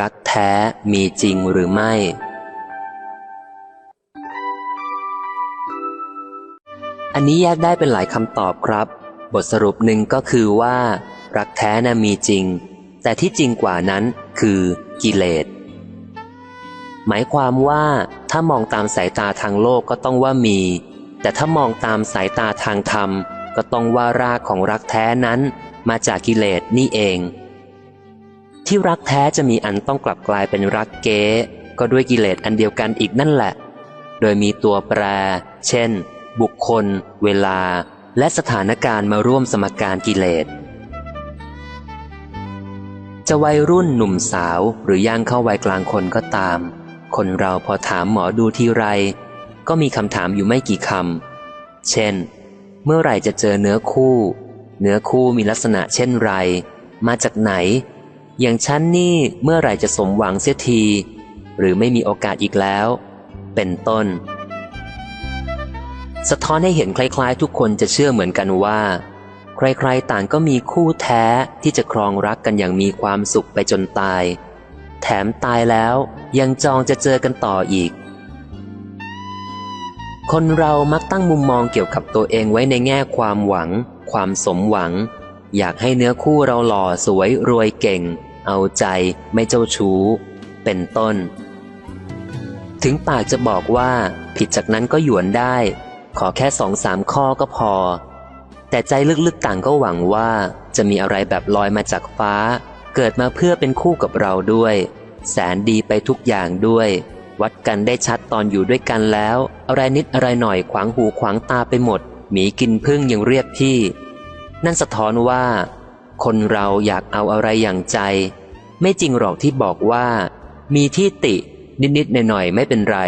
รักแท้มีจริงหรือไม่ อันนี้แยกได้เป็นหลายคำตอบครับ บทสรุปหนึ่งก็คือว่า รักแท้น่ะมีจริง แต่ที่จริงกว่านั้นคือกิเลส หมายความว่าถ้ามองตามสายตาทางโลกก็ต้องว่ามี แต่ถ้ามองตามสายตาทางธรรม ก็ต้องว่ารากของรักแท้นั้น มาจากกิเลสนี่เอง ที่รักแท้จะมีอันต้องกลับกลายเป็นรักเก๊ก็ด้วยกิเลสอันเดียวกันอีกนั่นแหละ โดยมีตัวแปร เช่น บุคคล เวลา และสถานการณ์มาร่วมสมการกิเลส จะวัยรุ่นหนุ่มสาวหรือย่างเข้าวัยกลางคนก็ตาม คนเราพอถามหมอดูทีไร ก็มีคำถามอยู่ไม่กี่คำ เช่น เมื่อไหร่จะเจอเนื้อคู่ เนื้อคู่มีลักษณะเช่นไร มาจากไหน อย่างฉันนี่เมื่อไหร่จะสมหวังเสียที หรือไม่มีโอกาสอีกแล้ว เป็นต้น สะท้อนให้เห็นคล้าย ๆ ทุกคนจะเชื่อเหมือนกันว่า ใครๆต่างก็มีคู่แท้ที่จะครองรักกันอย่างมีความสุขไปจนตาย แถมตายแล้วยังจองจะเจอกันต่ออีก คนเรามักตั้งมุมมองเกี่ยวกับตัวเองไว้ในแง่ความหวัง ความสมหวังอยากให้เนื้อคู่เราหล่อสวยรวยเก่ง เอาใจไม่เจ้าชู้ เป็นต้น ถึงปากจะบอกว่าผิดจากนั้นก็หยวนได้ ขอแค่สองสามข้อก็พอ แต่ใจลึกๆต่างก็หวังว่าจะมีอะไรแบบลอยมาจากฟ้า เกิดมาเพื่อเป็นคู่กับเราด้วย แสนดีไปทุกอย่างด้วย วัดกันได้ชัดตอนอยู่ด้วยกันแล้ว อะไรนิดอะไรหน่อยขวางหูขวางตาไปหมดหมีกินพึ่งยังเรียกพี่ นั่นสะท้อนว่า คนเราอยากเอาอะไรอย่างใจ ไม่จริงหรอกที่บอกว่า มีที่ตินิดๆหน่อยๆไม่เป็นไร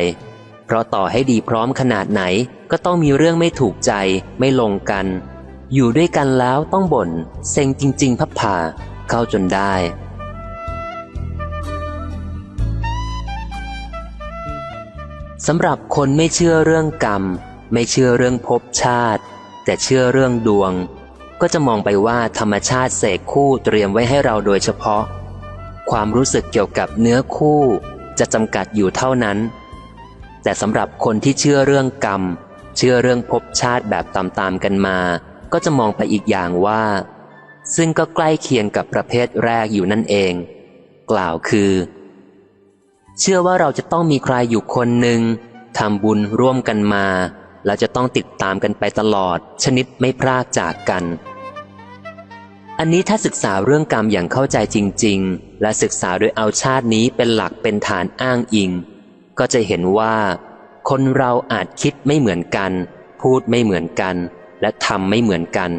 เพราะต่อให้ดีพร้อมขนาดไหนก็ต้องมีเรื่องไม่ถูกใจไม่ลงกัน อยู่ด้วยกันแล้วต้องบ่นเซ็งจริง ๆ พับผ่าเข้าจนได้สำหรับคนไม่เชื่อเรื่องกรรม ไม่เชื่อเรื่องภพชาติ แต่เชื่อเรื่องดวง ก็จะมองไปว่าธรรมชาติเสกคู่เตรียมไว้ให้เราโดยเฉพาะ ความรู้สึกเกี่ยวกับเนื้อคู่จะจำกัดอยู่เท่านั้น แต่สำหรับคนที่เชื่อเรื่องกรรม เชื่อเรื่องภพชาติแบบตามๆกันมา ก็จะมองไปอีกอย่างว่า ซึ่งก็ใกล้เคียงกับประเภทแรกอยู่นั่นเอง กล่าวคือ เชื่อว่าเราจะต้องมีใครอยู่คนหนึ่งทำบุญร่วมกันมา เราจะต้องติดตามกันไปตลอด ชนิดไม่พรากจากกัน อันนี้ถ้าศึกษาเรื่องกรรมอย่างเข้าใจจริง ๆ และศึกษาโดยเอาชาตินี้เป็นหลักเป็นฐานอ้างอิง ก็จะเห็นว่า คนเราอาจคิดไม่เหมือนกัน พูดไม่เหมือนกัน และทำไม่เหมือนกัน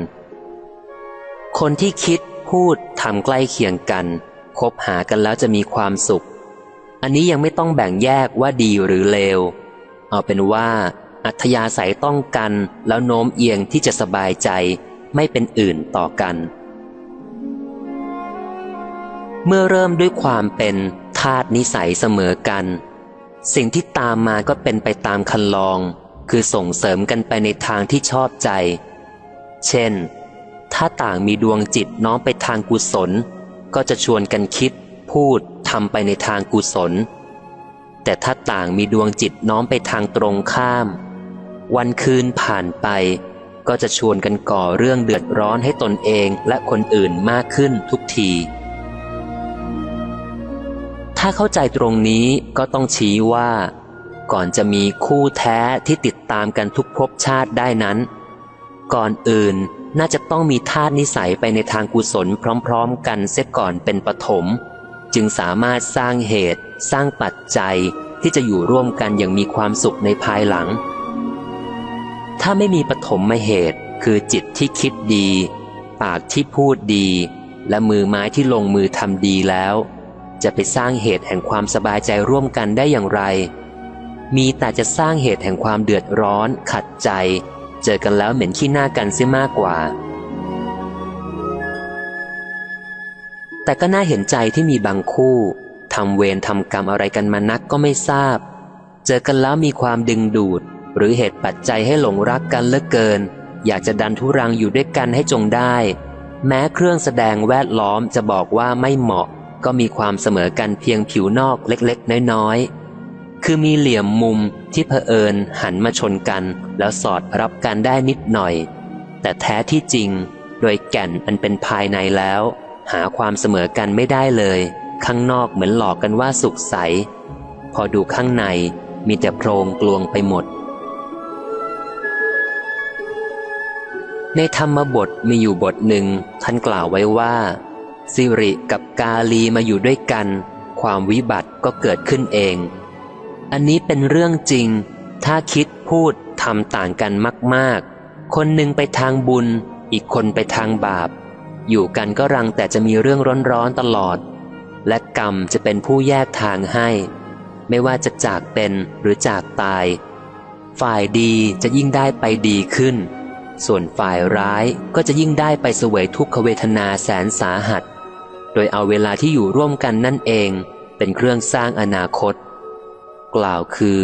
คนที่คิดพูดทำใกล้เคียงกัน คบหากันแล้วจะมีความสุข อันนี้ยังไม่ต้องแบ่งแยกว่าดีหรือเลว เอาเป็นว่า อัธยาศัยต้องกันแล้วโน้มเอียงที่จะสบายใจไม่เป็นอื่นต่อกัน เมื่อเริ่มด้วยความเป็นธาตุนิสัยเสมอกัน สิ่งที่ตามมาก็เป็นไปตามคันลอง คือส่งเสริมกันไปในทางที่ชอบใจ เช่น ถ้าต่างมีดวงจิตน้อมไปทางกุศล ก็จะชวนกันคิด พูดทำไปในทางกุศลแต่ถ้าต่างมีดวงจิตน้อมไปทางตรงข้าม วันคืนผ่านไป ก็จะชวนกันก่อเรื่องเดือดร้อนให้ตนเองและคนอื่นมากขึ้นทุกที ถ้าเข้าใจตรงนี้ก็ต้องชี้ว่า ก่อนจะมีคู่แท้ที่ติดตามกันทุกภพชาติได้นั้น ก่อนอื่นน่าจะต้องมีธาตุนิสัยไปในทางกุศลพร้อมๆ กันเสียก่อนเป็นปฐมจึงสามารถสร้างเหตุ สร้างปัจจัยที่จะอยู่ร่วมกันอย่างมีความสุขในภายหลัง ถ้าไม่มีปฐมมเหตุ คือจิตที่คิดดี ปากที่พูดดี และมือไม้ที่ลงมือทำดีแล้ว จะไปสร้างเหตุแห่งความสบายใจร่วมกันได้อย่างไร มีแต่จะสร้างเหตุแห่งความเดือดร้อน ขัดใจ เจอกันแล้วเหม็นขี้หน้ากันเสียมากกว่า แต่ก็น่าเห็นใจที่มีบางคู่ทำเวรทำกรรมอะไรกันมานักก็ไม่ทราบ เจอกันแล้วมีความดึงดูด หรือเหตุปัจจัยให้หลงรักกันเลือเกิน อยากจะดันทุรังอยู่ด้วยกันให้จงได้ แม้เครื่องแสดงแวดล้อมจะบอกว่าไม่เหมาะ ก็มีความเสมอกันเพียงผิวนอกเล็กๆ น้อยๆ คือมีเหลี่ยมมุมที่เผอิญหันมาชนกัน แล้วสอดรับกันได้นิดหน่อย แต่แท้ที่จริง โดยแก่นอันเป็นภายในแล้ว หาความเสมอกันไม่ได้เลย ข้างนอกเหมือนหลอกกันว่าสุขใส พอดูข้างในมีแต่โพรงกลวงไปหมด ในธรรมบทมีอยู่บทหนึ่งท่านกล่าวไว้ว่า สิริกับกาลีมาอยู่ด้วยกัน ความวิบัติก็เกิดขึ้นเอง อันนี้เป็นเรื่องจริง ถ้าคิดพูดทำต่างกันมากๆ คนหนึ่งไปทางบุญ อีกคนไปทางบาป อยู่กันก็รังแต่จะมีเรื่องร้อนๆตลอด และกรรมจะเป็นผู้แยกทางให้ ไม่ว่าจะจากเป็นหรือจากตาย ฝ่ายดีจะยิ่งได้ไปดีขึ้น ส่วนฝ่ายร้ายก็จะยิ่งได้ไปเสวยทุกขเวทนาแสนสาหัส โดยเอาเวลาที่อยู่ร่วมกันนั่นเองเป็นเครื่องสร้างอนาคต กล่าวคือ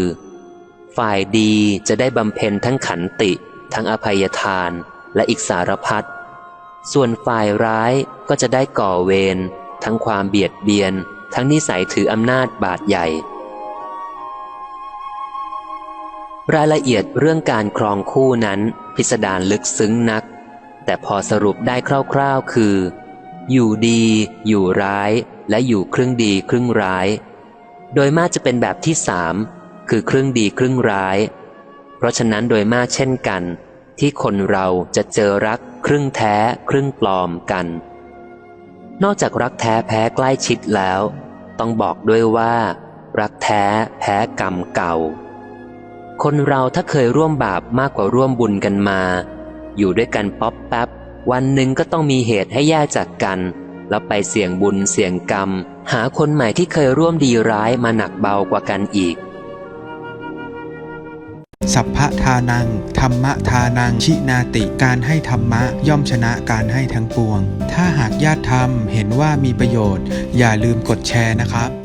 ฝ่ายดีจะได้บำเพ็ญทั้งขันติ ทั้งอภัยทานและอีกสารพัดส่วนฝ่ายร้ายก็จะได้ก่อเวรทั้งความเบียดเบียน ทั้งนิสัยถืออำนาจบาดใหญ่ รายละเอียดเรื่องการครองคู่นั้นพิสดารลึกซึ้งนัก แต่พอสรุปได้คร่าวๆคือ อยู่ดี อยู่ร้าย และอยู่ครึ่งดีครึ่งร้าย โดยมากจะเป็นแบบที่สามคือครึ่งดีครึ่งร้าย เพราะฉะนั้นโดยมากเช่นกัน ที่คนเราจะเจอรักครึ่งแท้ ครึ่งปลอมกัน นอกจากรักแท้แพ้ใกล้ชิดแล้ว ต้องบอกด้วยว่า รักแท้แพ้กรรมเก่า คนเราถ้าเคยร่วมบาปมากกว่าร่วมบุญกันมา อยู่ด้วยกันป๊อปแป๊บ วันหนึ่งก็ต้องมีเหตุให้แยกจากกัน แล้วไปเสี่ยงบุญเสี่ยงกรรม หาคนใหม่ที่เคยร่วมดีร้ายมาหนักเบากว่ากันอีก สัพพะทานัง ธรรมะทานังชินาติการให้ธรรมะย่อมชนะการให้ทั้งปวง ถ้าหากญาติธรรมเห็นว่ามีประโยชน์ อย่าลืมกดแชร์นะครับ